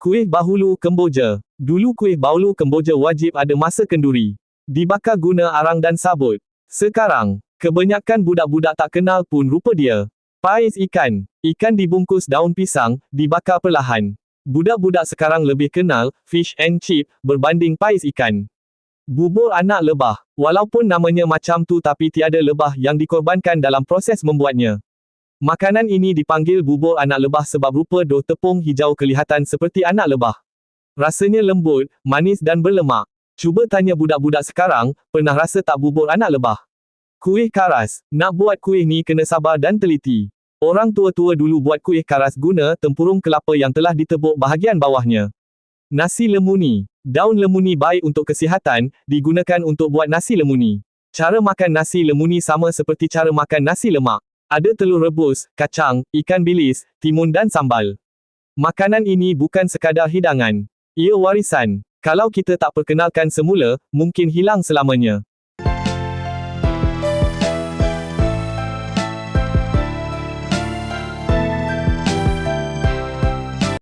Kuih bahulu Kemboja. Dulu kuih bahulu Kemboja wajib ada masa kenduri. Dibakar guna arang dan sabut. Sekarang, kebanyakan budak-budak tak kenal pun rupa dia. Pais ikan. Ikan dibungkus daun pisang, dibakar perlahan. Budak-budak sekarang lebih kenal fish and chip berbanding pais ikan. Bubur anak lebah. Walaupun namanya macam tu tapi tiada lebah yang dikorbankan dalam proses membuatnya. Makanan ini dipanggil bubur anak lebah sebab rupa doh tepung hijau kelihatan seperti anak lebah. Rasanya lembut, manis dan berlemak. Cuba tanya budak-budak sekarang, pernah rasa tak bubur anak lebah? Kuih karas. Nak buat kuih ni kena sabar dan teliti. Orang tua-tua dulu buat kuih karas guna tempurung kelapa yang telah ditebuk bahagian bawahnya. Nasi lemuni. Daun lemuni baik untuk kesihatan, digunakan untuk buat nasi lemuni. Cara makan nasi lemuni sama seperti cara makan nasi lemak. Ada telur rebus, kacang, ikan bilis, timun dan sambal. Makanan ini bukan sekadar hidangan. Ia warisan. Kalau kita tak perkenalkan semula, mungkin hilang selamanya.